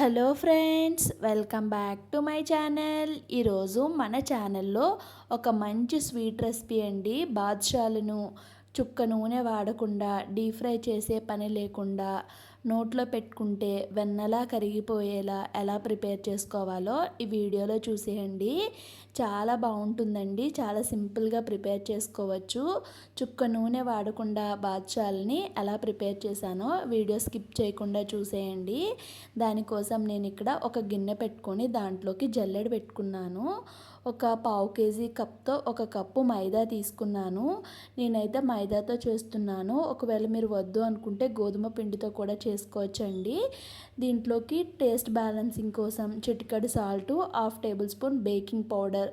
Hello friends welcome back to my channel. ఈరోజు మన ఛానల్లో ఒక మంచి స్వీట్ రెసిపీ అండి. బాద్షాలను చుక్క నూనె వాడకుండా డీప్ ఫ్రై చేసే పని లేకుండా నోట్లో పెట్టుకుంటే వెన్నలా కరిగిపోయేలా ఎలా ప్రిపేర్ చేసుకోవాలో ఈ వీడియోలో చూసేయండి. చాలా బాగుంటుందండి. చాలా సింపుల్గా ప్రిపేర్ చేసుకోవచ్చు. చుక్క నూనె వాడకుండా బాద్షాల్ని ఎలా ప్రిపేర్ చేశానో వీడియో స్కిప్ చేయకుండా చూసేయండి. దానికోసం నేను ఇక్కడ ఒక గిన్నె పెట్టుకొని దాంట్లోకి జల్లెడ పెట్టుకున్నాను. ఒక పావు కేజీ కప్తో ఒక కప్పు మైదా తీసుకున్నాను. నేనైతే మైదాతో చేస్తున్నాను. ఒకవేళ మీరు వద్దు అనుకుంటే గోధుమ పిండితో కూడా చేసుకోవచ్చండి. దీంట్లోకి టేస్ట్ బ్యాలెన్సింగ్ కోసం చిటికడి salt half tablespoon baking powder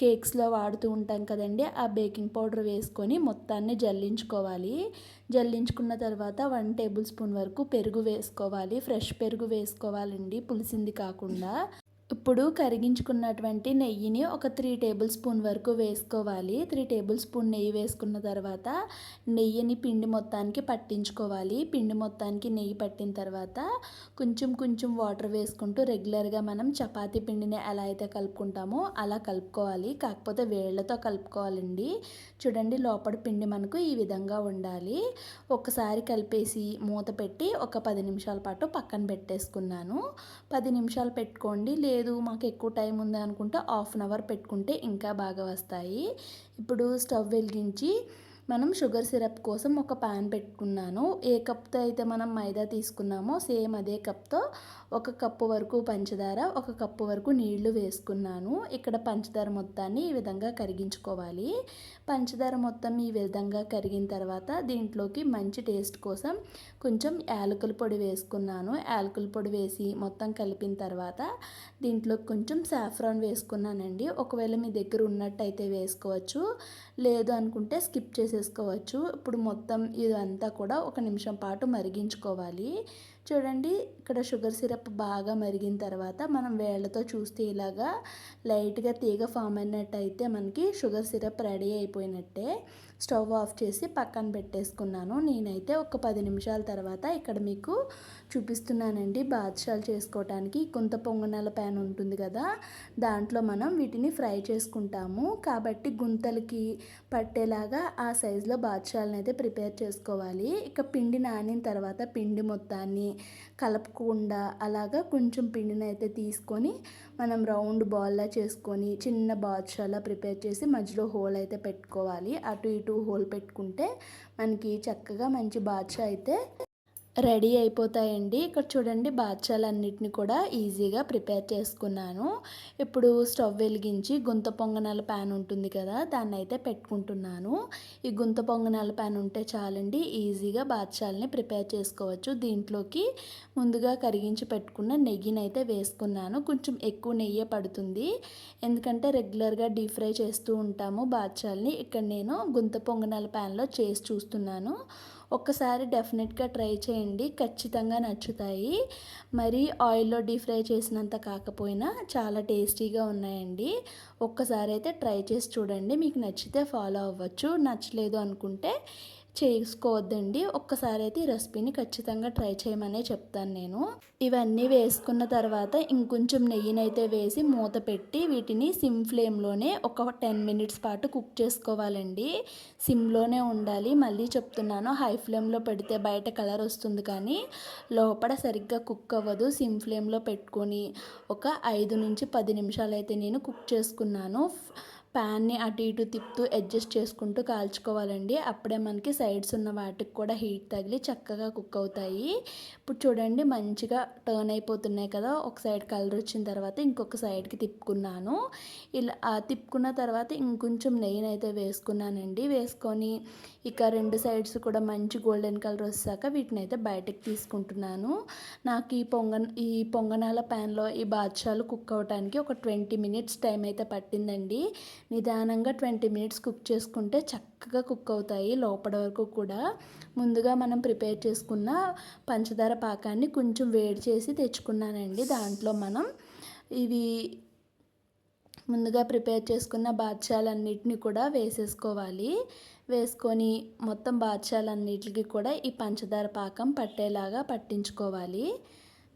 కేక్స్లో వాడుతూ ఉంటాం కదండి. ఆ బేకింగ్ పౌడర్ వేసుకొని మొత్తాన్ని జల్లించుకోవాలి. జల్లించుకున్న తర్వాత వన్ టేబుల్ స్పూన్ వరకు పెరుగు వేసుకోవాలి. ఫ్రెష్ పెరుగు వేసుకోవాలండి పులిసింది కాకుండా. ఇప్పుడు కరిగించుకున్నటువంటి నెయ్యిని ఒక త్రీ టేబుల్ స్పూన్ వరకు వేసుకోవాలి. త్రీ టేబుల్ స్పూన్ నెయ్యి వేసుకున్న తర్వాత నెయ్యిని పిండి మొత్తానికి పట్టించుకోవాలి. పిండి మొత్తానికి నెయ్యి పట్టిన తర్వాత కొంచెం కొంచెం వాటర్ వేసుకుంటూ రెగ్యులర్గా మనం చపాతీ పిండిని ఎలా అయితే కలుపుకుంటామో అలా కలుపుకోవాలి. కాకపోతే వేళ్ళతో కలుపుకోవాలండి. చూడండి లోపల పిండి మనకు ఈ విధంగా ఉండాలి. ఒకసారి కలిపేసి మూత పెట్టి ఒక పది నిమిషాల పాటు పక్కన పెట్టేసుకున్నాను. పది నిమిషాలు పెట్టుకోండి. లేదు లేదు మాకు ఎక్కువ టైం ఉంది అనుకుంటే హాఫ్ అన్ అవర్ పెట్టుకుంటే ఇంకా బాగా వస్తాయి. ఇప్పుడు స్టవ్ వెలిగించి మనం షుగర్ సిరప్ కోసం ఒక ప్యాన్ పెట్టుకున్నాను. ఏ కప్తో అయితే మనం మైదా తీసుకున్నామో సేమ్ అదే కప్తో ఒక కప్పు వరకు పంచదార ఒక కప్పు వరకు నీళ్ళు వేసుకున్నాను. ఇక్కడ పంచదార మొత్తాన్ని ఈ విధంగా కరిగించుకోవాలి. పంచదార మొత్తం ఈ విధంగా కరిగిన తర్వాత దీంట్లోకి మంచి టేస్ట్ కోసం కొంచెం యాలకుల పొడి వేసుకున్నాను. యాలకుల పొడి వేసి మొత్తం కలిపిన తర్వాత దీంట్లో కొంచెం సాఫ్రాన్ వేసుకున్నానండి. ఒకవేళ మీ దగ్గర ఉన్నట్టయితే వేసుకోవచ్చు. లేదు అనుకుంటే స్కిప్ చేసుకోవచ్చు ఇప్పుడు మొత్తం ఇదంతా కూడా ఒక నిమిషం పాటు మరిగించుకోవాలి. చూడండి ఇక్కడ షుగర్ సిరప్ బాగా మరిగిన తర్వాత మనం వేళ్ళతో చూస్తే ఇలాగా లైట్గా తీగ ఫామ్ అయినట్టయితే మనకి షుగర్ సిరప్ రెడీ అయిపోయినట్టే. స్టవ్ ఆఫ్ చేసి పక్కన పెట్టేసుకున్నాను. నేనైతే ఒక పది నిమిషాల తర్వాత ఇక్కడ మీకు చూపిస్తున్నానండి బాద్షాలు చేసుకోవటానికి. కొంత పొంగనాల ప్యాన్ ఉంటుంది కదా దాంట్లో మనం వీటిని ఫ్రై చేసుకుంటాము. కాబట్టి గుంతలకి పట్టేలాగా ఆ సైజులో బాద్షాలను అయితే ప్రిపేర్ చేసుకోవాలి. ఇక పిండి నానిన తర్వాత పిండి మొత్తాన్ని కలపకుండా అలాగా కొంచెం పిండిని అయితే తీసుకొని మనం రౌండ్ బాల్లా చేసుకొని చిన్న బాద్షాలా ప్రిపేర్ చేసి మధ్యలో హోల్ అయితే పెట్టుకోవాలి. అటు ఇటు హోల్ పెట్టుకుంటే మనకి చక్కగా మంచి బాద్షా అయితే రెడీ అయిపోతాయండి. ఇక్కడ చూడండి బాద్షాలన్నిటిని కూడా ఈజీగా ప్రిపేర్ చేసుకున్నాను. ఇప్పుడు స్టవ్ వెలిగించి గుంత పొంగనాల ప్యాన్ ఉంటుంది కదా దాన్ని అయితే పెట్టుకుంటున్నాను. ఈ గుంత పొంగనాల ప్యాన్ ఉంటే చాలండి ఈజీగా బాద్షాలని ప్రిపేర్ చేసుకోవచ్చు. దీంట్లోకి ముందుగా కరిగించి పెట్టుకున్న నెయ్యిని అయితే వేసుకున్నాను. కొంచెం ఎక్కువ నెయ్యే పడుతుంది. ఎందుకంటే రెగ్యులర్గా డీప్ ఫ్రై చేస్తూ ఉంటాము బాద్షాలని ఇక్కడ నేను గుంత పొంగనాల ప్యాన్లో చేసి చూస్తున్నాను. ఒక్కసారి డెఫినెట్గా ట్రై చేయండి. ఖచ్చితంగా నచ్చుతాయి. మరి ఆయిల్లో డీప్ ఫ్రై చేసినంత కాకపోయినా చాలా టేస్టీగా ఉన్నాయండి. ఒక్కసారి అయితే ట్రై చేసి చూడండి. మీకు నచ్చితే ఫాలో అవ్వచ్చు. నచ్చలేదు అనుకుంటే చేసుకోవద్దండి. ఒక్కసారి అయితే ఈ రెసిపీని ఖచ్చితంగా ట్రై చేయమనే చెప్తాను నేను. ఇవన్నీ వేసుకున్న తర్వాత ఇంకొంచెం నెయ్యినైతే వేసి మూత పెట్టి వీటిని సిమ్ ఫ్లేమ్లోనే ఒక టెన్ మినిట్స్ పాటు కుక్ చేసుకోవాలండి. సిమ్లోనే ఉండాలి. మళ్ళీ చెప్తున్నాను హై ఫ్లేమ్లో పెడితే బయట కలర్ వస్తుంది కానీ లోపల సరిగ్గా కుక్ అవ్వదు. సిమ్ ఫ్లేమ్లో పెట్టుకొని ఒక ఐదు నుంచి పది నిమిషాలు అయితే నేను కుక్ చేసుకున్నాను. ప్యాన్ని అటు ఇటు తిప్పుతూ అడ్జస్ట్ చేసుకుంటూ కాల్చుకోవాలండి. అప్పుడే మనకి సైడ్స్ ఉన్న వాటికి కూడా హీట్ తగిలి చక్కగా కుక్ అవుతాయి. ఇప్పుడు చూడండి మంచిగా టర్న్ అయిపోతున్నాయి కదా. ఒక సైడ్ కలర్ వచ్చిన తర్వాత ఇంకొక సైడ్కి తిప్పుకున్నాను. ఇలా తిప్పుకున్న తర్వాత ఇంకొంచెం నెయ్యిని అయితే వేసుకున్నానండి. వేసుకొని ఇక రెండు సైడ్స్ కూడా మంచి గోల్డెన్ కలర్ వచ్చాక వీటిని అయితే బయటకు తీసుకుంటున్నాను. నాకు ఈ పొంగ ఈ పొంగనాల ప్యాన్లో ఈ బాద్షాలు కుక్ అవడానికి ఒక ట్వంటీ మినిట్స్ టైం అయితే పట్టిందండి. నిదానంగా ట్వంటీ మినిట్స్ కుక్ చేసుకుంటే చక్కగా కుక్ అవుతాయి లోపల వరకు కూడా. ముందుగా మనం ప్రిపేర్ చేసుకున్న పంచదార పాకాన్ని కొంచెం వేడి చేసి తెచ్చుకున్నానండి దాంట్లో మనం. ఇవి ముందుగా ప్రిపేర్ చేసుకున్న బాద్షాలన్నిటిని కూడా వేసేసుకోవాలి. వేసుకొని మొత్తం బాద్షాలన్నిటికి కూడా ఈ పంచదార పాకం పట్టేలాగా పట్టించుకోవాలి.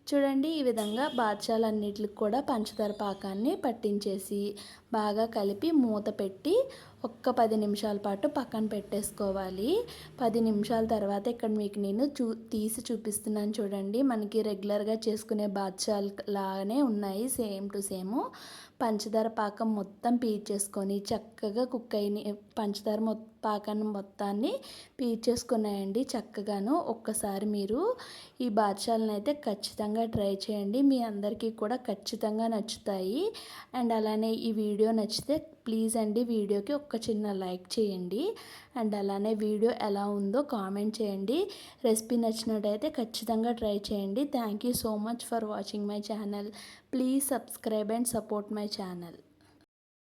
చూడండి ఈ విధంగా బాద్షాలన్నిటికి కూడా పంచదార పాకాన్ని పట్టించేసి బాగా కలిపి మూత పెట్టి ఒక్క పది నిమిషాల పాటు పక్కన పెట్టేసుకోవాలి. పది నిమిషాల తర్వాత ఇక్కడ మీకు నేను చూ తీసి చూపిస్తున్నాను చూడండి. మనకి రెగ్యులర్గా చేసుకునే బాద్షాలు లాగానే ఉన్నాయి సేమ్ టు సేమ్ పంచదార పాకం మొత్తం పీల్చేసుకొని చక్కగా కుక్ అయిన పంచదార మొ పాకాన్ని మొత్తాన్ని పీల్చేసుకున్నాయండి చక్కగాను. ఒక్కసారి మీరు ఈ బాద్షాలను అయితే ఖచ్చితంగా ట్రై చేయండి. మీ అందరికీ కూడా ఖచ్చితంగా నచ్చుతాయి. అండ్ అలానే ఈ వీడియో నచ్చితే ప్లీజ్ అండి వీడియోకి ఒక్క చిన్న లైక్ చేయండి. అండ్ అలానే వీడియో ఎలా ఉందో కామెంట్ చేయండి. రెసిపీ నచ్చినట్టయితే ఖచ్చితంగా ట్రై చేయండి. Thank you so much for watching my channel. Please subscribe and support my channel.